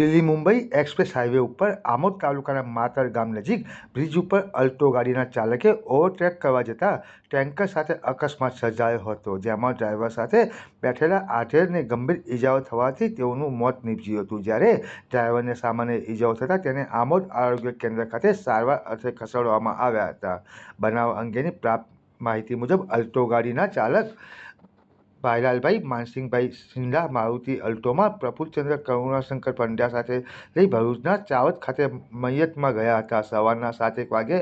Delhi Mumbai express highway ઉપર આમોદ તાલુકાના માતર ગામ નજીક બ્રિજ ઉપર અલ્ટો ગાડીના ચાલકે ઓવરટ્રેક કરવા જતાં ટેન્કર સાથે અકસ્માત સર્જાયો હતો જેમાં ડ્રાઈવર સાથે બેઠેલા આઠેરને ગંભીર ઈજાઓ થવાથી તેઓનું મોત નીપજ્યું હતું જ્યારે ડ્રાઈવરને સામાન્ય ઈજાઓ થતાં તેને આમોદ આરોગ્ય કેન્દ્ર ખાતે સારવાર અર્થે ખસેડવામાં આવ્યા હતા બનાવ અંગેની પ્રાપ્ત માહિતી મુજબ અલ્ટો ગાડીના ચાલક भाईलाल भाई मानसिंह भाई सिंधा मारुति अल्टो में प्रफुल्ल चंद्र करुणाशंकर पंड्या साथ रही भरूचना चावत खाते मैयत में गया था सवार सात एक वगे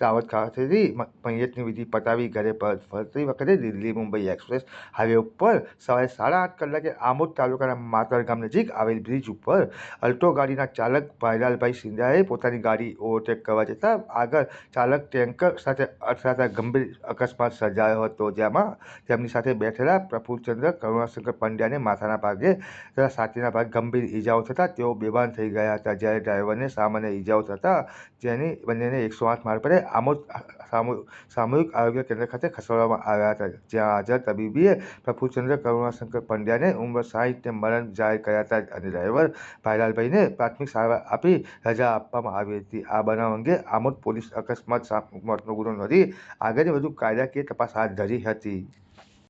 चावत खाते रही मैयत की विधि पतावी घरे फरती वक्त दिल्ली मुंबई एक्सप्रेस हाईवे पर सवेरे साढ़ा आठ कलाके आमोद तालुका मतरगाम नजीक आल ब्रिज पर अल्टो गाड़ी चालक भाईलाल भाई सिंधाए पता गाड़ी ओवरटेक करवा जता आग चालक टैंकर साथ अथड़ाता गंभीर अकस्मात सर्जाया ज्यादा बैठेला पूज चंद्र करुणा शंकर पांड्या ने माथाना भाग जे जरा सातिना भाग गंभीर इजाओ થતા તેઓ બેભાન થઈ ગયા હતા જ્યારે ડ્રાઈવરને સામેને ઈજાઓ થતા જેની બંનેને 108 માર પર અમૃત સામયુક આયુગ કેન્દ્ર ખાતે ખસળવા આયા હતા જરા જર તબીબીએ પૂજ ચંદ્ર કરुणा शंकर पांड्याને ઉંમર સાહિત્ય મરણ જાહેર કયાતા અને ડ્રાઈવર ભાઈલાલ ભાઈને પ્રાથમિક સેવા આપી જ આપવા આવીતી આ બનાવ અંગે અમૃત પોલીસ અચાનક સામમત નું ગુનો ન હતી આગળ વધુ કાયદાકીય તપાસ હાથ ધરી હતી